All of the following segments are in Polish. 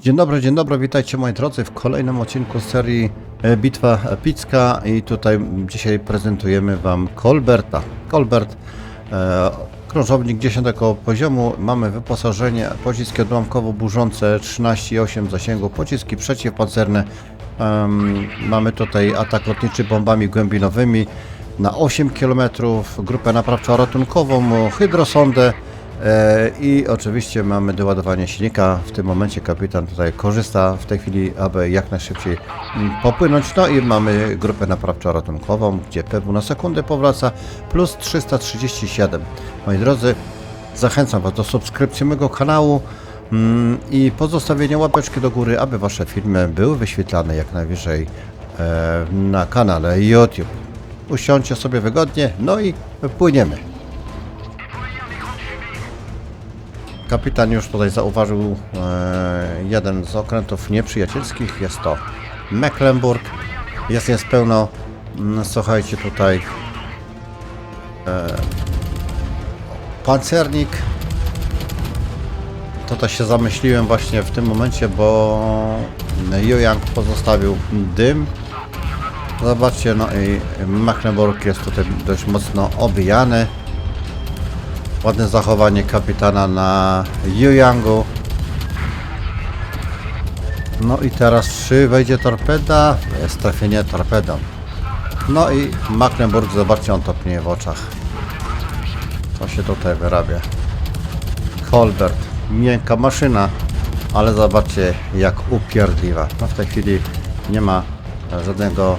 Dzień dobry, dzień dobry, witajcie moi drodzy w kolejnym odcinku serii e, Bitwa Epicka i tutaj dzisiaj prezentujemy Wam Colberta. Colbert, e, krążownik 10 poziomu, mamy wyposażenie, pociski odłamkowo-burzące 13,8 zasięgu, pociski przeciwpancerne, mamy tutaj atak lotniczy bombami głębinowymi na 8 km, grupę naprawczo-ratunkową, hydrosondę, I oczywiście mamy doładowanie silnika. W tym momencie kapitan tutaj korzysta w tej chwili, aby jak najszybciej mm, popłynąć. No i mamy grupę naprawczo-ratunkową, gdzie PW na sekundę powraca, plus 337. Moi drodzy, zachęcam Was do subskrypcji mojego kanału mm, i pozostawienia łapeczki do góry, aby Wasze filmy były wyświetlane jak najwyżej e, na kanale YouTube. Usiądźcie sobie wygodnie, no i płyniemy. Kapitan już tutaj zauważył e, jeden z okrętów nieprzyjacielskich. Jest to Mecklenburg. Jest jest pełno. mm, Słuchajcie tutaj. E, pancernik. To też się zamyśliłem właśnie w tym momencie, bo Jojang pozostawił dym. Zobaczcie, no i Mecklenburg jest tutaj dość mocno obijany. Ładne zachowanie kapitana na Yuyangu. No i teraz czy wejdzie torpeda? Jest trafienie torpedą. No i Mecklenburg, zobaczcie, on topnieje w oczach. Co się tutaj wyrabia? Colbert, miękka maszyna, ale zobaczcie jak upierdliwa. No w tej chwili nie ma żadnego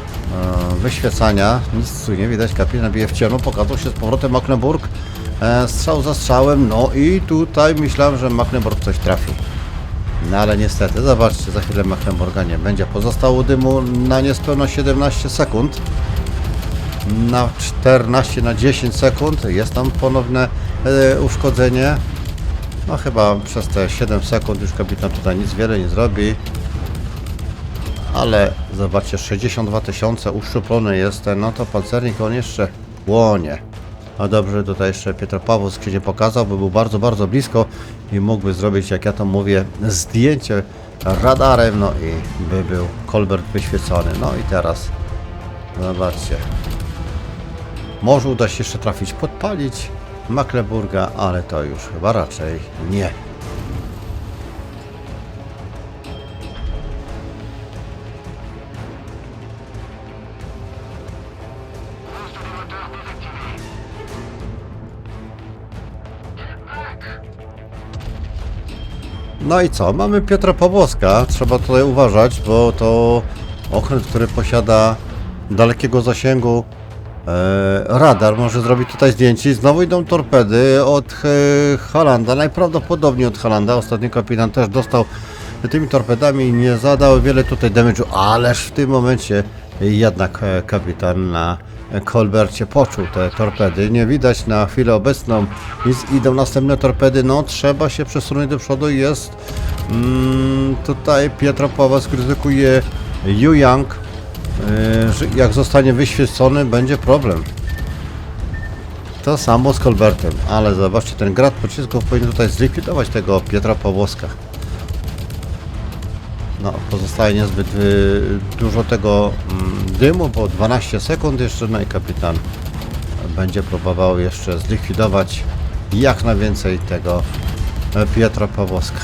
e, wyświecania, nic tu nie widać, kapitan bije w ciemno, pokazał się z powrotem Mecklenburg, e, strzał za strzałem, no i tutaj myślałem, że Mecklenburg coś trafi. No ale niestety, zobaczcie, za chwilę Mecklenburga nie będzie. Pozostało dymu na niespełna 17 sekund. Na 14, na 10 sekund jest tam ponowne e, uszkodzenie. No chyba przez te 7 sekund już kapitan tutaj nic wiele nie zrobi. Ale zobaczcie, 62 tysiące uszczuplony jest ten, no to pancernik on jeszcze płonie. No dobrze, tutaj jeszcze Piotr Pawłowski się pokazał, bo był bardzo, bardzo blisko i mógłby zrobić, jak ja to mówię, zdjęcie radarem, no i by był Colbert wyświecony. No i teraz, zobaczcie, może uda się jeszcze trafić, podpalić Mecklenburga, ale to już chyba raczej nie. No i co? Mamy Piotra Pawłowska. Trzeba tutaj uważać, bo to okręt, który posiada dalekiego zasięgu e, radar. Może zrobić tutaj zdjęcie. Znowu idą torpedy od e, Halanda. Najprawdopodobniej od Halanda. Ostatni kapitan też dostał tymi torpedami i nie zadał wiele tutaj damage'u, ależ w tym momencie jednak e, kapitan na Colbercie poczuł te torpedy. Nie widać na chwilę obecną. Nic, idą następne torpedy. No, trzeba się przesunąć do przodu. Jest mm, tutaj Pietro Paweł skrytykuje Yu Yang. Yy, jak zostanie wyświecony, będzie problem. To samo z Colbertem, ale zobaczcie, ten grad pocisków powinien tutaj zlikwidować tego Pietra Pawłowska. No, pozostaje niezbyt y, dużo tego mm, dymu, bo 12 sekund jeszcze, no i kapitan będzie próbował jeszcze zlikwidować jak najwięcej tego e, Pietra Pawłowska.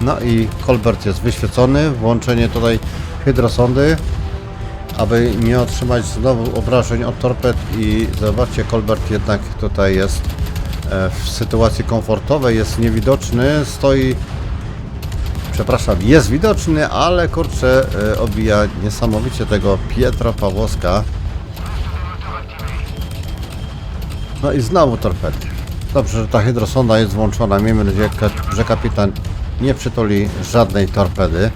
No i Colbert jest wyświecony, włączenie tutaj hydrosondy, aby nie otrzymać znowu obrażeń od torped i zobaczcie, Colbert jednak tutaj jest e, w sytuacji komfortowej, jest niewidoczny, stoi przepraszam, jest widoczny, ale kurczę, e, obija niesamowicie tego Pietra Pawłowska. No i znowu torpedy. Dobrze, że ta hydrosonda jest włączona. Miejmy nadzieję, że kapitan nie przytuli żadnej torpedy.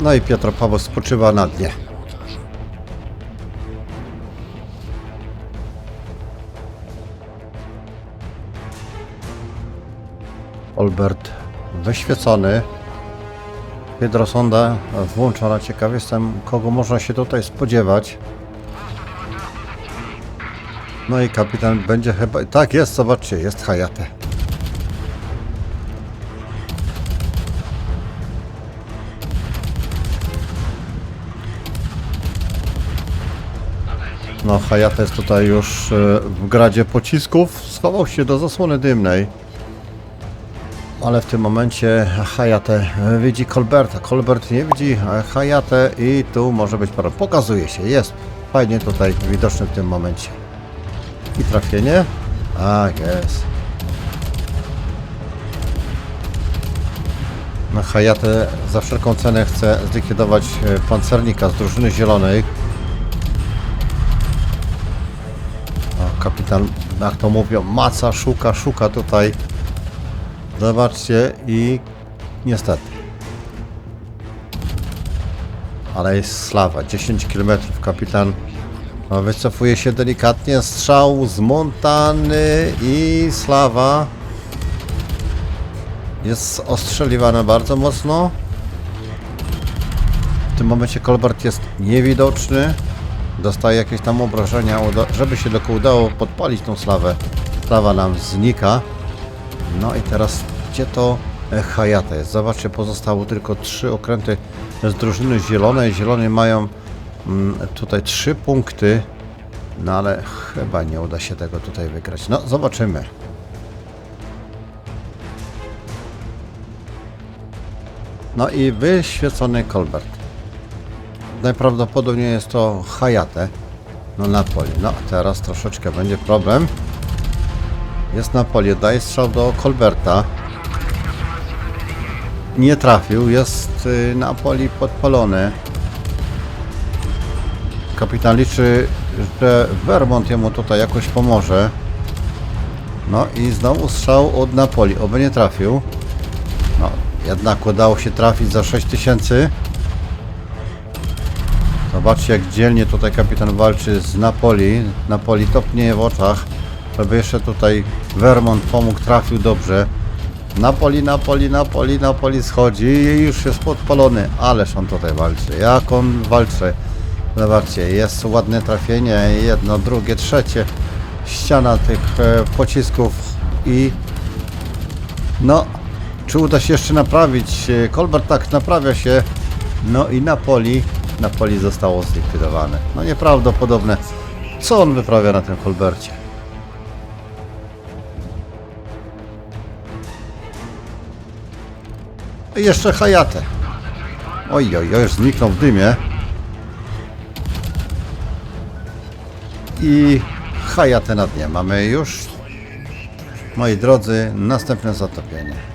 No i Piotr Paweł spoczywa na dnie. Olbert wyświecony. Hydrosonda włączona. Ciekaw jestem, kogo można się tutaj spodziewać. No i kapitan będzie chyba... Tak, jest, zobaczcie, jest Hayate. No, Hayate jest tutaj już e, w gradzie pocisków. Schował się do zasłony dymnej. Ale w tym momencie Hayate widzi Colberta. Colbert nie widzi Hayate i tu może być problem. Pokazuje się, jest fajnie tutaj widoczny w tym momencie. I trafienie? Tak, jest. No, Hayate za wszelką cenę chce zlikwidować e, pancernika z drużyny zielonej. Kapitan, jak to mówią, maca, szuka, szuka tutaj. Zobaczcie i niestety. Ale jest slawa, 10 km. Kapitan no, wycofuje się delikatnie, strzał z Montany i slawa. Jest ostrzeliwana bardzo mocno. W tym momencie Colbert jest niewidoczny. Dostaje jakieś tam obrażenia, żeby się tylko udało podpalić tą slawę. Slawa nam znika. No i teraz gdzie to e, Hayate jest? Zobaczcie, pozostało tylko trzy okręty z drużyny zielonej. Zieloni mają mm, tutaj trzy punkty. No ale chyba nie uda się tego tutaj wygrać. No zobaczymy. No i wyświecony Colbert. Najprawdopodobniej jest to Hayate. No Napoli. No teraz troszeczkę będzie problem. Jest Napoli, daje strzał do Colberta. Nie trafił, jest y, Napoli podpalony. Kapitan liczy, że Vermont jemu tutaj jakoś pomoże. No i znowu strzał od Napoli, oby nie trafił. No, jednak udało się trafić za 6000. Zobaczcie jak dzielnie tutaj kapitan walczy z Napoli. Napoli topnieje w oczach. Żeby jeszcze tutaj Vermont pomógł, trafił dobrze. Napoli, Napoli, Napoli, Napoli schodzi i już jest podpalony. Ależ on tutaj walczy. Jak on walczy. Zobaczcie, jest ładne trafienie. Jedno, drugie, trzecie. Ściana tych e, pocisków i no, czy uda się jeszcze naprawić? E, Colbert tak naprawia się. No i Napoli, Napoli zostało zlikwidowane. No nieprawdopodobne. Co on wyprawia na tym Colbercie? Jeszcze Hayate. Oj, oj, oj, zniknął w dymie. I Hayate na dnie. Mamy już, moi drodzy, następne zatopienie.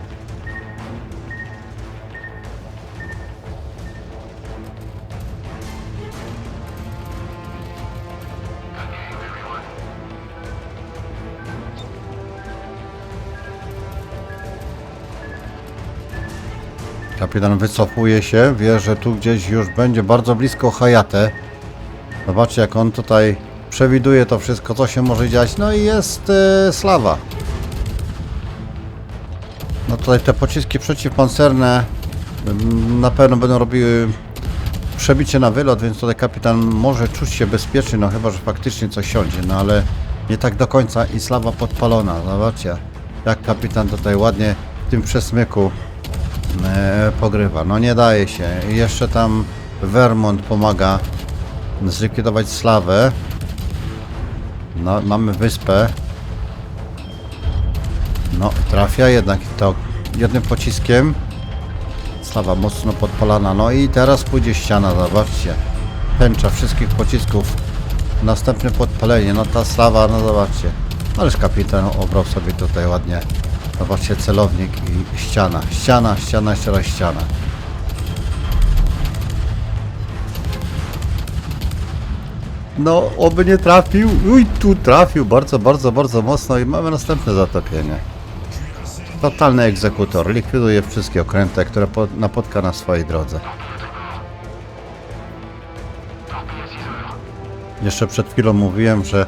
Kapitan wycofuje się, wie, że tu gdzieś już będzie bardzo blisko Hayate. Zobaczcie, jak on tutaj przewiduje to wszystko, co się może dziać. No i jest e, slawa. No tutaj te pociski przeciwpancerne mm, na pewno będą robiły przebicie na wylot, więc tutaj kapitan może czuć się bezpieczny, no chyba, że faktycznie coś siądzie, no ale nie tak do końca i slawa podpalona. Zobaczcie, jak kapitan tutaj ładnie w tym przesmyku pogrywa. No nie daje się. Jeszcze tam Vermont pomaga zlikwidować slawę. No, mamy wyspę. No, trafia jednak to jednym pociskiem. Slawa mocno podpalana. No i teraz pójdzie ściana, zobaczcie. Pęcza wszystkich pocisków. Następne podpalenie. No ta slawa, no zobaczcie. Ależ kapitan obrał sobie tutaj ładnie. Zobaczcie, celownik i ściana. Ściana, ściana, raz ściana. No, oby nie trafił. Uj, tu trafił bardzo, bardzo, bardzo mocno i mamy następne zatopienie. Totalny egzekutor. Likwiduje wszystkie okręty, które po, napotka na swojej drodze. Jeszcze przed chwilą mówiłem, że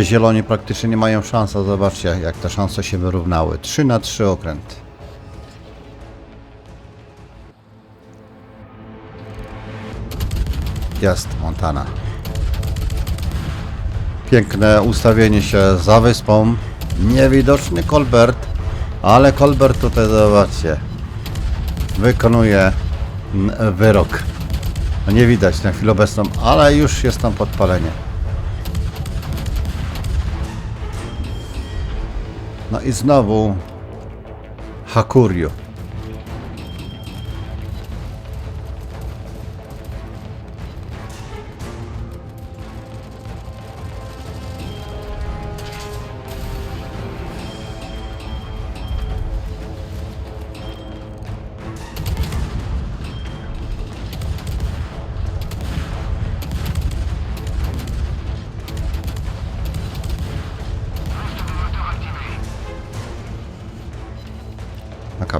zieloni praktycznie nie mają szans, a zobaczcie jak te szanse się wyrównały. 3 na 3 okręty. Jest Montana. Piękne ustawienie się za wyspą. Niewidoczny Colbert, ale Colbert tutaj zobaczcie. Wykonuje mm, wyrok. Nie widać na chwilę obecną, ale już jest tam podpalenie. No i znowu Hakuryu.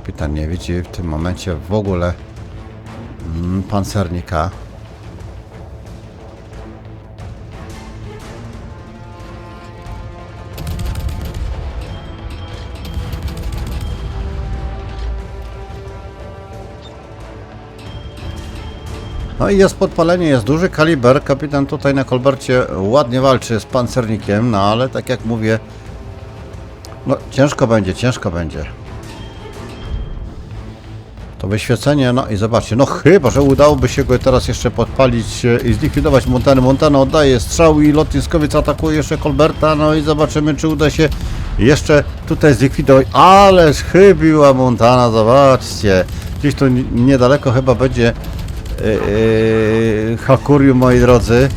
Kapitan nie widzi w tym momencie w ogóle mm, pancernika. No i jest podpalenie, jest duży kaliber. Kapitan tutaj na kolbercie ładnie walczy z pancernikiem, no ale tak jak mówię, no ciężko będzie, ciężko będzie. To wyświecenie, no i zobaczcie, no chyba, że udałoby się go teraz jeszcze podpalić e, i zlikwidować Montany. Montana oddaje strzał i lotniskowiec atakuje jeszcze Colberta, no i zobaczymy, czy uda się jeszcze tutaj zlikwidować. Ależ chybiła Montana, zobaczcie. Gdzieś tu ni- niedaleko chyba będzie yy, Hakuriu, moi drodzy.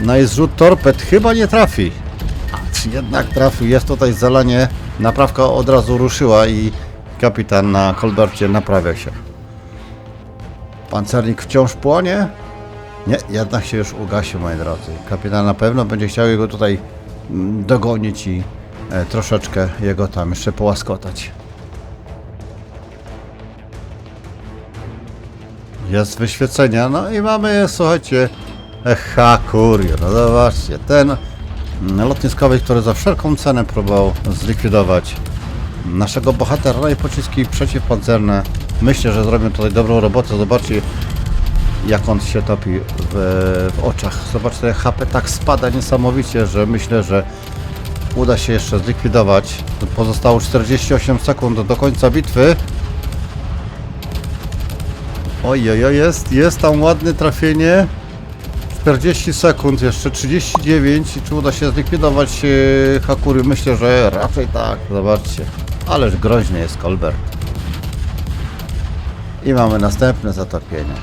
No i zrzut torped chyba nie trafi. Jednak trafił, jest tutaj zalanie. Naprawka od razu ruszyła i kapitan na Kolbercie naprawia się. Pancernik wciąż płonie? Nie, jednak się już ugasił, moi drodzy. Kapitan na pewno będzie chciał jego tutaj mm, dogonić i e, troszeczkę jego tam jeszcze połaskotać. Jest wyświecenia, no i mamy, słuchajcie, e, Hakurio, no zobaczcie, ten mm, lotniskowiec, który za wszelką cenę próbował zlikwidować naszego bohatera, no i pociski przeciwpancerne. Myślę, że zrobią tutaj dobrą robotę. Zobaczcie, jak on się topi w, w oczach. Zobaczcie, HP tak spada niesamowicie, że myślę, że uda się jeszcze zlikwidować. Pozostało 48 sekund do końca bitwy. Oj, oj, oj, jest, jest tam ładne trafienie. 40 sekund, jeszcze 39 i czy uda się zlikwidować e, Hakury? Myślę, że raczej tak, zobaczcie. Ależ groźny jest Colbert. I mamy następne zatopienie.